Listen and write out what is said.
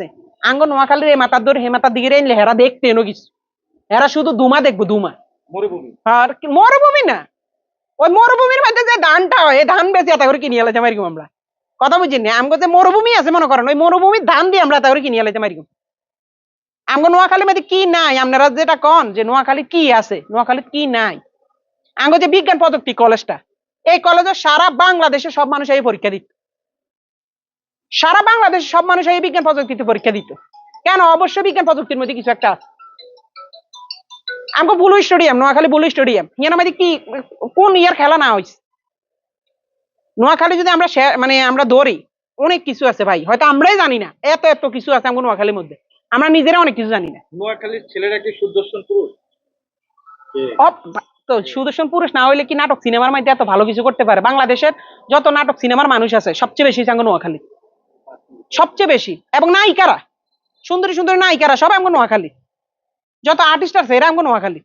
আছে। আঙ্গ নোয়াখালীর এই মাথার ধরে হে মাথার দিকে এনলে হেরা দেখতে এনো কিছু। হেরা শুধু দুমা দেখব দুমা। মরুভূমি। আর মরুভূমি না। ওই মরুভূমির মধ্যে যে ধানটা হয় এই ধান বেশি এত করে কিনে এলাইতে মারিকুম আমরা কথা বুঝিনি আমগো যে মরুভূমি আছে মনে করেন ওই মরুভূমির ধান দিয়ে আমরা এত করে কিনে এলাইতে মারিকুম আমগো নোয়াখালীর মধ্যে কি নাই? আপনারা যেটা কন যে নোয়াখালী কি আছে নোয়াখালী কি নাই? আমগো যে বিজ্ঞান প্রযুক্তি কলেজটা এই কলেজে সারা বাংলাদেশে সব মানুষ এই পরীক্ষা দিত। সারা বাংলাদেশে সব মানুষ এই বিজ্ঞান প্রযুক্তিতে পরীক্ষা দিত। কেন? অবশ্যই বিজ্ঞান প্রযুক্তির মধ্যে কিছু একটা আছে। আমাকে বুলু স্টেডিয়াম নোয়াখালী বুলু স্টেডিয়াম ইয়ার মধ্যে কি কোন ইয়ার খেলা না হয়েছে নোয়াখালী যদি আমরা মানে আমরা ধরি অনেক কিছু আছে ভাই। হয়তো আমরাই জানি না। এত এত কিছু আছে আমাকে নোয়াখালীর মধ্যে। আমরা নিজেরা অনেক কিছু জানি না। নোয়াখালীর ছেলেরা কি সুদর্শন পুরুষ? তো সুদর্শন পুরুষ না হইলে কি নাটক সিনেমার মধ্যে এত ভালো কিছু করতে পারে? বাংলাদেশের যত নাটক সিনেমার মানুষ আছে সবচেয়ে বেশি সাঙ্গ নোয়াখালী। সবচেয়ে বেশি। এবং নায়িকারা, সুন্দরী সুন্দরী নায়িকারা সব এমন নোয়াখালী। যত আর্টিস্ট আছে এরা এমন নোয়াখালী।